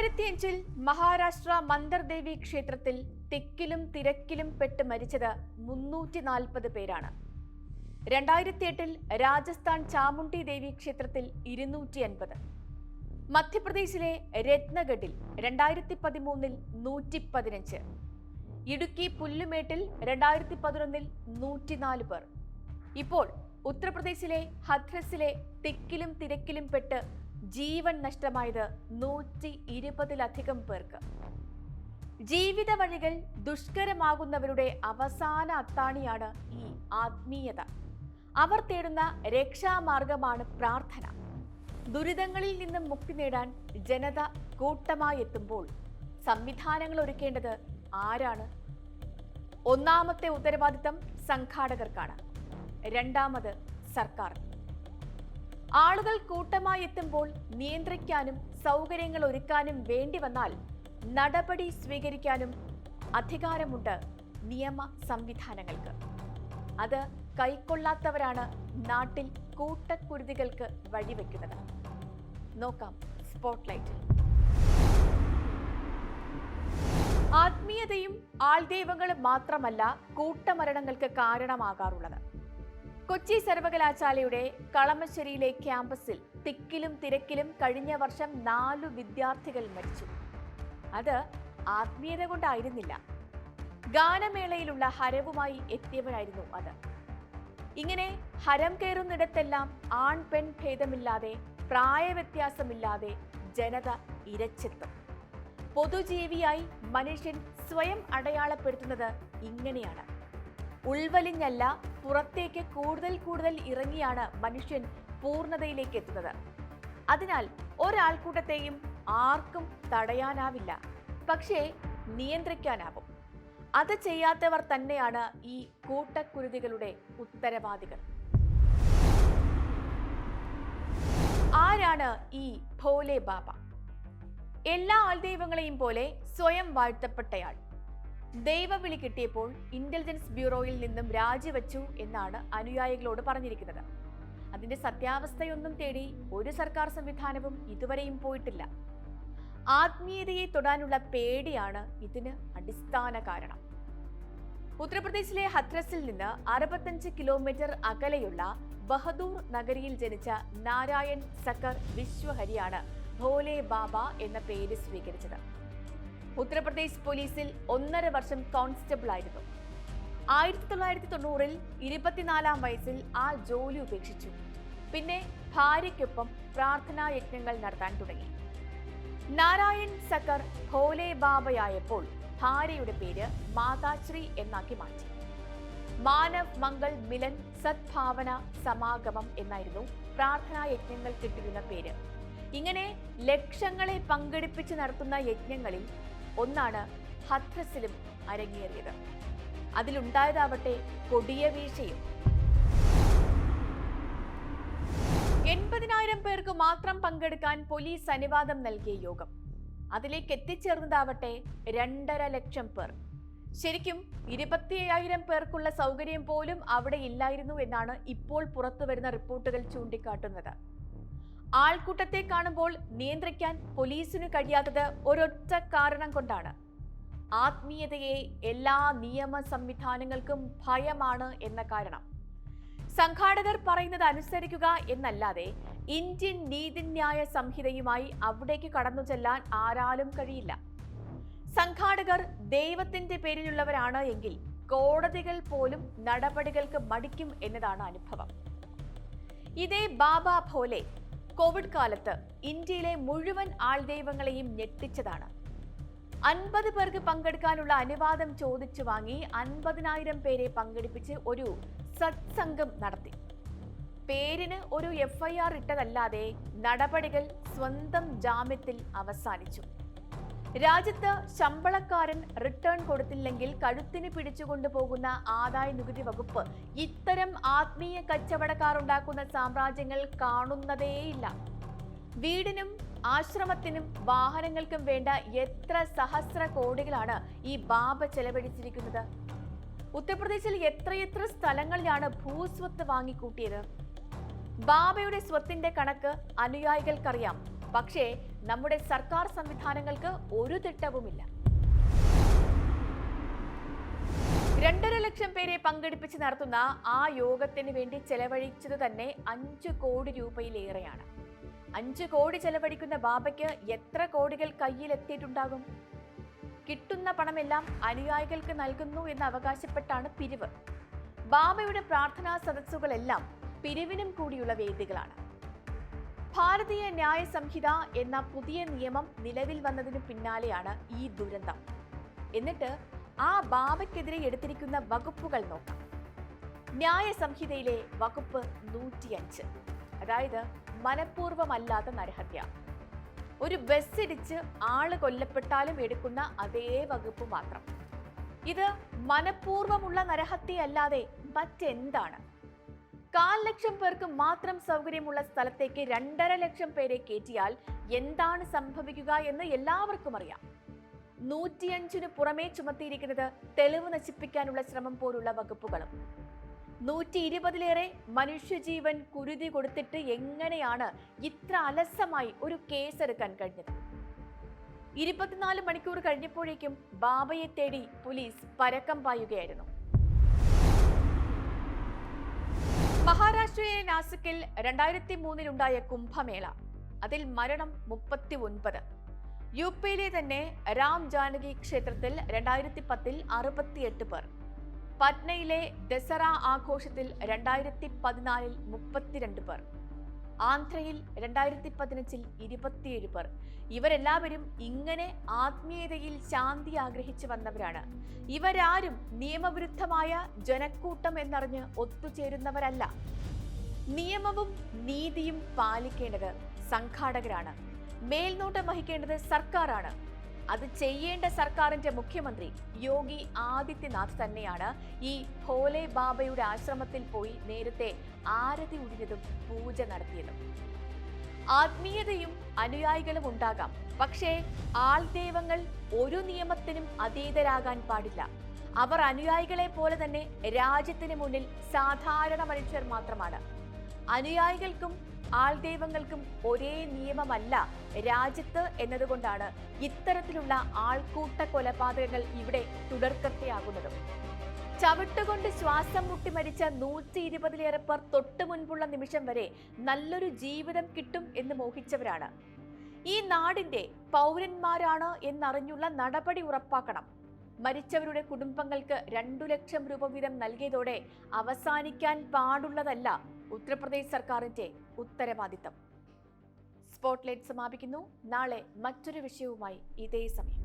രണ്ടായിരത്തി അഞ്ചിൽ മഹാരാഷ്ട്ര മന്ദർദേവി ക്ഷേത്രത്തിൽ തിക്കിലും തിരക്കിലും പെട്ട് മരിച്ചത് മുന്നൂറ്റി നാൽപ്പത് പേരാണ്. രണ്ടായിരത്തി എട്ടിൽ രാജസ്ഥാൻ ചാമുണ്ഡി ദേവി ക്ഷേത്രത്തിൽ ഇരുന്നൂറ്റി അൻപത് മധ്യപ്രദേശിലെ രത്നഗഡിൽ രണ്ടായിരത്തി പതിമൂന്നിൽ നൂറ്റി പതിനഞ്ച് ഇടുക്കി പുല്ലുമേട്ടിൽ രണ്ടായിരത്തി പതിനൊന്നിൽ നൂറ്റിനാല് പേർ. ഇപ്പോൾ ഉത്തർപ്രദേശിലെ ഹഥ്രസിലെ തിക്കിലും തിരക്കിലും പെട്ട് ജീവൻ നഷ്ടമായത് നൂറ്റി ഇരുപതിലധികം പേർക്ക്. ജീവിത വഴികൾ ദുഷ്കരമാകുന്നവരുടെ അവസാന അത്താണിയാണ് ഈ ആത്മീയത. അവർ തേടുന്ന രക്ഷാമാർഗമാണ് പ്രാർത്ഥന. ദുരിതങ്ങളിൽ നിന്നും മുക്തി നേടാൻ ജനത കൂട്ടമായി എത്തുമ്പോൾ സംവിധാനങ്ങൾ ഒരുക്കേണ്ടത് ആരാണ്? ഒന്നാമത്തെ ഉത്തരവാദിത്തം സംഘാടകർക്കാണ്. രണ്ടാമത് സർക്കാർ. ആളുകൾ കൂട്ടമായി എത്തുമ്പോൾ നിയന്ത്രിക്കാനും സൗകര്യങ്ങൾ ഒരുക്കാനും വേണ്ടി വന്നാൽ നടപടി സ്വീകരിക്കാനും അധികാരമുണ്ട് നിയമ സംവിധാനങ്ങൾക്ക്. അത് കൈക്കൊള്ളാത്തവരാണ് നാട്ടിൽ കൂട്ടക്കുരുതികൾക്ക് വഴിവെക്കുന്നത്. നോക്കാം സ്പോട്ട്ലൈറ്റിൽ ആത്മീയതയും ആൾദൈവങ്ങളും മാത്രമല്ല കൂട്ടമരണങ്ങൾക്ക് കാരണമാകാറുള്ളത്. കൊച്ചി സർവകലാശാലയുടെ കളമശ്ശേരിയിലെ ക്യാമ്പസിൽ തിക്കിലും തിരക്കിലും കഴിഞ്ഞ വർഷം നാലു വിദ്യാർത്ഥികൾ മരിച്ചു. അത് ആത്മീയത കൊണ്ടായിരുന്നില്ല. ഗാനമേളയിലുള്ള ഹരവുമായി എത്തിയവരായിരുന്നു അത്. ഇങ്ങനെ ഹരം കയറുന്നിടത്തെല്ലാം ആൺ പെൺ ഭേദമില്ലാതെ പ്രായവ്യത്യാസമില്ലാതെ ജനത ഇരച്ചെത്തും. പൊതുജീവിയായി മനുഷ്യൻ സ്വയം അടയാളപ്പെടുത്തുന്നത് ഇങ്ങനെയാണ്. ഉൾവലിഞ്ഞല്ല പുറത്തേക്ക് കൂടുതൽ കൂടുതൽ ഇറങ്ങിയാണ് മനുഷ്യൻ പൂർണതയിലേക്ക് എത്തുന്നത്. അതിനാൽ ഒരാൾക്കൂട്ടത്തെയും ആർക്കും തടയാനാവില്ല പക്ഷേ നിയന്ത്രിക്കാനാവും. അത് ചെയ്യാത്തവർ തന്നെയാണ് ഈ കൂട്ടക്കുരുതികളുടെ ഉത്തരവാദികൾ. ആരാണ് ഈ ഭോലെ ബാബ? എല്ലാ ആൾദൈവങ്ങളെയും പോലെ സ്വയം വാഴ്ത്തപ്പെട്ടയാൾ. ദൈവവിളി കിട്ടിയപ്പോൾ ഇന്റലിജൻസ് ബ്യൂറോയിൽ നിന്നും രാജിവെച്ചു എന്നാണ് അനുയായികളോട് പറഞ്ഞിരിക്കുന്നത്. അതിന്റെ സത്യാവസ്ഥയൊന്നും തേടി ഒരു സർക്കാർ സംവിധാനവും ഇതുവരെയും പോയിട്ടില്ല. ആത്മീയതയെ തൊടാനുള്ള പേടിയാണ് ഇതിന് അടിസ്ഥാന കാരണം. ഉത്തർപ്രദേശിലെ ഹത്രസിൽ നിന്ന് അറുപത്തഞ്ച് കിലോമീറ്റർ അകലെയുള്ള ബഹദൂർ നഗരിയിൽ ജനിച്ച നാരായൺ സക്കർ വിശ്വഹരിയാണ് ഭോലെ ബാബ എന്ന പേര് സ്വീകരിച്ചത്. ഉത്തർപ്രദേശ് പോലീസിൽ ഒന്നര വർഷം കോൺസ്റ്റബിൾ ആയിരുന്നു ആയിരത്തി തൊള്ളായിരത്തി തൊണ്ണൂറിൽ ഇരുപത്തിനാലാം വയസ്സിൽ ആ ജോലി ഉപേക്ഷിച്ചു. പിന്നെ ഭാര്യയ്ക്കൊപ്പം പ്രാർത്ഥനാ യജ്ഞങ്ങൾ നടത്താൻ തുടങ്ങി. നാരായൺ സക്കർ ഭോലെ ബാബയായപ്പോൾ ഭാര്യയുടെ പേര് മാതാശ്രീ എന്നാക്കി മാറ്റി. മാനവ് മംഗൾ മിലൻ സദ്ഭാവന സമാഗമം എന്നായിരുന്നു പ്രാർത്ഥനാ യജ്ഞങ്ങൾ കിട്ടിയിരുന്ന പേര്. ഇങ്ങനെ ലക്ഷങ്ങളെ പങ്കെടുപ്പിച്ച് നടത്തുന്ന യജ്ഞങ്ങളിൽ ഒന്നാണ് ഹത്രസിലും അരങ്ങേറിയത്. അതിലുണ്ടായതാവട്ടെ കൊടിയ വീഴ്ചയും. എൺപതിനായിരം പേർക്ക് മാത്രം പങ്കെടുക്കാൻ പോലീസ് അനുവാദം നൽകിയ യോഗം. അതിലേക്ക് എത്തിച്ചേർന്നതാവട്ടെ രണ്ടര ലക്ഷം പേർ. ശരിക്കും ഇരുപത്തി അയ്യായിരം പേർക്കുള്ള സൗകര്യം പോലും അവിടെ ഇല്ലായിരുന്നു എന്നാണ് ഇപ്പോൾ പുറത്തു വരുന്ന റിപ്പോർട്ടുകൾ ചൂണ്ടിക്കാട്ടുന്നത്. ആൾക്കൂട്ടത്തെ കാണുമ്പോൾ നിയന്ത്രിക്കാൻ പോലീസിന് കഴിയാത്തത് ഒരൊറ്റ കാരണം കൊണ്ടാണ്. ആത്മീയതയെ എല്ലാ നിയമ സംവിധാനങ്ങൾക്കും ഭയമാണ് എന്ന കാരണം. സംഘാടകർ പറയുന്നത് അനുസരിക്കുക എന്നല്ലാതെ ഇന്ത്യൻ നീതിന്യായ സംഹിതയുമായി അവിടേക്ക് കടന്നു ചെല്ലാൻ ആരാലും കഴിയില്ല. സംഘാടകർ ദൈവത്തിന്റെ പേരിലുള്ളവരാണ് എങ്കിൽ കോടതികൾ പോലും നടപടികൾക്ക് മടിക്കും എന്നതാണ് അനുഭവം. ഇതേ ബാബ ഭോലെ കോവിഡ് കാലത്ത് ഇന്ത്യയിലെ മുഴുവൻ ആൾദൈവങ്ങളെയും ഞെട്ടിച്ചതാണ്. അൻപത് പേർക്ക് പങ്കെടുക്കാനുള്ള അനുവാദം ചോദിച്ചു വാങ്ങി അൻപതിനായിരം പേരെ പങ്കെടുപ്പിച്ച് ഒരു സത്സംഗം നടത്തി. പേരിന് ഒരു എഫ്ഐആർ ഇട്ടതല്ലാതെ നടപടികൾ സ്വന്തം ജാമ്യത്തിൽ അവസാനിച്ചു. രാജ്യത്ത് ശമ്പളക്കാരൻ റിട്ടേൺ കൊടുത്തില്ലെങ്കിൽ കഴുത്തിന് പിടിച്ചുകൊണ്ടു പോകുന്ന ആദായ നികുതി വകുപ്പ് ഇത്തരം ആത്മീയ കച്ചവടക്കാർ ഉണ്ടാക്കുന്ന സാമ്രാജ്യങ്ങൾ കാണുന്നതേയില്ല. വീടിനും ആശ്രമത്തിനും വാഹനങ്ങൾക്കും വേണ്ട എത്ര സഹസ്ര കോടികളാണ് ഈ ബാബ ചെലവഴിച്ചിരിക്കുന്നത്? ഉത്തർപ്രദേശിൽ എത്രയെത്ര സ്ഥലങ്ങളിലാണ് ഭൂസ്വത്ത് വാങ്ങിക്കൂട്ടിയത്? ബാബയുടെ സ്വത്തിന്റെ കണക്ക് അനുയായികൾക്കറിയാം. പക്ഷേ നമ്മുടെ സർക്കാർ സംവിധാനങ്ങൾക്ക് ഒരു തിട്ടവുമില്ല. രണ്ടര ലക്ഷം പേരെ പങ്കെടുപ്പിച്ച് നടത്തുന്ന ആ യോഗത്തിന് വേണ്ടി ചെലവഴിച്ചത് തന്നെ അഞ്ചു കോടി രൂപയിലേറെയാണ്. അഞ്ച് കോടി ചെലവഴിക്കുന്ന ബാബയ്ക്ക് എത്ര കോടികൾ കയ്യിലെത്തിയിട്ടുണ്ടാകും? കിട്ടുന്ന പണമെല്ലാം അനുയായികൾക്ക് നൽകുന്നു എന്ന് അവകാശപ്പെട്ടാണ് പിരിവ്. ബാബയുടെ പ്രാർത്ഥനാ സദസ്സുകളെല്ലാം പിരിവിനും കൂടിയുള്ള വേദികളാണ്. ഭാരതീയ ന്യായ സംഹിത എന്ന പുതിയ നിയമം നിലവിൽ വന്നതിന് പിന്നാലെയാണ് ഈ ദുരന്തം. എന്നിട്ട് ആ ബാബയ്ക്കെതിരെ എടുത്തിരിക്കുന്ന വകുപ്പുകൾ നോക്കാം. ന്യായ സംഹിതയിലെ വകുപ്പ് നൂറ്റിയഞ്ച്. അതായത് മനഃപൂർവമല്ലാത്ത നരഹത്യ. ഒരു ബസ് ഇടിച്ച് ആൾ കൊല്ലപ്പെട്ടാലും എടുക്കുന്ന അതേ വകുപ്പ് മാത്രം. ഇത് മനഃപൂർവമുള്ള നരഹത്യ അല്ലാതെ മറ്റെന്താണ്? കാൽ ലക്ഷം പേർക്ക് മാത്രം സൗകര്യമുള്ള സ്ഥലത്തേക്ക് രണ്ടര ലക്ഷം പേരെ കയറ്റിയാൽ എന്താണ് സംഭവിക്കുക എന്ന് എല്ലാവർക്കും അറിയാം. നൂറ്റിയഞ്ചിന് പുറമേ ചുമത്തിയിരിക്കുന്നത് തെളിവ് നശിപ്പിക്കാനുള്ള ശ്രമം പോലുള്ള വകുപ്പുകളും. നൂറ്റി ഇരുപതിലേറെ മനുഷ്യജീവൻ കുരുതി കൊടുത്തിട്ട് എങ്ങനെയാണ് ഇത്ര അലസമായി ഒരു കേസെടുക്കാൻ കഴിഞ്ഞത്? ഇരുപത്തിനാല് മണിക്കൂർ കഴിഞ്ഞപ്പോഴേക്കും ബാബയെ തേടി പോലീസ് പരക്കം പായുകയായിരുന്നു. മഹാരാഷ്ട്രയിലെ നാസിക്കിൽ രണ്ടായിരത്തി മൂന്നിലുണ്ടായ കുംഭമേള. അതിൽ മരണം മുപ്പത്തി ഒൻപത് യു പിയിലെ തന്നെ രാം ജാനകി ക്ഷേത്രത്തിൽ രണ്ടായിരത്തി പത്തിൽ അറുപത്തിയെട്ട് പേർ. പട്നയിലെ ദസറ ആഘോഷത്തിൽ രണ്ടായിരത്തി പതിനാലിൽ മുപ്പത്തിരണ്ട് പേർ. ആന്ധ്രയിൽ രണ്ടായിരത്തി പതിനഞ്ചിൽ ഇരുപത്തിയേഴ് പേർ. ഇവരെല്ലാവരും ഇങ്ങനെ ആത്മീയതയിൽ ശാന്തി ആഗ്രഹിച്ചു വന്നവരാണ്. ഇവരാരും നിയമവിരുദ്ധമായ ജനക്കൂട്ടം എന്നറിഞ്ഞ് ഒത്തുചേരുന്നവരല്ല. നിയമവും നീതിയും പാലിക്കേണ്ടത് സംഘാടകരാണ്. മേൽനോട്ടം വഹിക്കേണ്ടത് സർക്കാരാണ്. അത് ചെയ്യേണ്ട സർക്കാരിന്റെ മുഖ്യമന്ത്രി യോഗി ആദിത്യനാഥ് തന്നെയാണ് ഈ ഭോലെ ബാബയുടെ ആശ്രമത്തിൽ പോയി നേരത്തെ ആരതി ഉടിഞ്ഞതും പൂജ നടത്തിയതും. ആത്മീയതയും അനുയായികളും ഉണ്ടാകാം. പക്ഷേ ആൾദൈവങ്ങൾ ഒരു നിയമത്തിനും അതീതരാകാൻ പാടില്ല. അവർ അനുയായികളെ പോലെ തന്നെ രാജ്യത്തിന് മുന്നിൽ സാധാരണ മനുഷ്യർ മാത്രമാണ്. അനുയായികൾക്കും ആൾദൈവങ്ങൾക്കും ഒരേ നിയമമല്ല രാജ്യത്ത് എന്നതുകൊണ്ടാണ് ഇത്തരത്തിലുള്ള ആൾക്കൂട്ട കൊലപാതകങ്ങൾ ഇവിടെ തുടർക്കഥയാകുന്നതും ചവിട്ടുകൊണ്ട് ശ്വാസം മുട്ടി മരിച്ച നൂറ്റി ഇരുപതിലേറെ പേർ തൊട്ടു മുൻപുള്ള നിമിഷം വരെ നല്ലൊരു ജീവിതം കിട്ടും എന്ന് മോഹിച്ചവരാണ്. ഈ നാടിന്റെ പൗരന്മാരാണ് എന്നറിഞ്ഞുള്ള നടപടി ഉറപ്പാക്കണം. മരിച്ചവരുടെ കുടുംബങ്ങൾക്ക് രണ്ടു ലക്ഷം രൂപ വീതം നൽകിയതോടെ അവസാനിക്കാൻ പാടുള്ളതല്ല ഉത്തർപ്രദേശ് സർക്കാരിന്റെ ഉത്തരവാദിത്തം. സ്പോട്ട്ലൈറ്റ് സമാപിക്കുന്നു. നാളെ മറ്റൊരു വിഷയവുമായി ഇതേ സമയം.